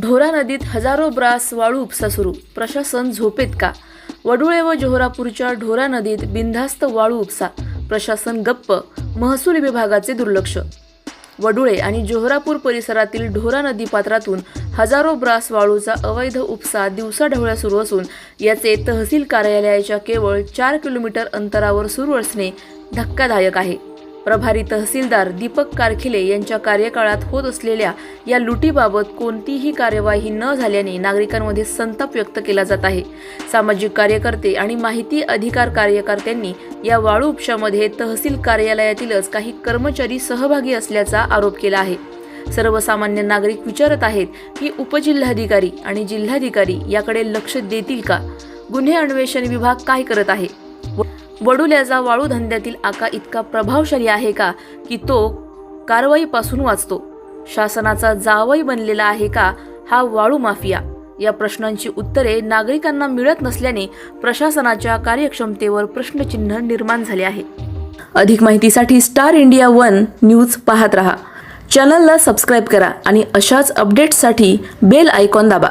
ढोरा नदीत हजारो ब्रास वाळू उपसा सुरू. प्रशासन झोपेत का? वडुळे व जोहरापूरच्या ढोरा नदीत बिनधास्त वाळू उपसा. प्रशासन गप्प. महसूल विभागाचे दुर्लक्ष. वडुळे आणि जोहरापूर परिसरातील ढोरा नदी पात्रातून हजारो ब्रास वाळूचा अवैध उपसा दिवसाढवळ्या सुरू असून याचे तहसील कार्यालयाच्या केवळ चार किलोमीटर अंतरावर सुरू असणे धक्कादायक आहे. प्रभारी तहसीलदार दीपक कारखिले यांच्या कार्यकाळात होत असलेल्या या लुटीबाबत कोणतीही कार्यवाही न झाल्याने नागरिकांमध्ये संताप व्यक्त केला जात आहे. सामाजिक कार्यकर्ते आणि माहिती अधिकार कार्यकर्त्यांनी या वाळू उपशामध्ये तहसील कार्यालयातीलच काही कर्मचारी सहभागी असल्याचा आरोप केला आहे. सर्वसामान्य नागरिक विचारत आहेत की उपजिल्हाधिकारी आणि जिल्हाधिकारी याकडे लक्ष देतील का? गुन्हे अन्वेषण विभाग काय करत आहे? वडुल्याचा वाळू धंद्यातील आका इतका प्रभावशाली आहे का की तो कारवाईपासून वाचतो? शासनाचा जावई बनलेला आहे का हा वाळू माफिया? या प्रश्नांची उत्तरे नागरिकांना मिळत नसल्याने प्रशासनाच्या कार्यक्षमतेवर प्रश्नचिन्ह निर्माण झाले आहे. अधिक माहितीसाठी स्टार इंडिया वन न्यूज पाहत रहा. चॅनलला सबस्क्राईब करा आणि अशाच अपडेट्ससाठी बेल आयकॉन दाबा.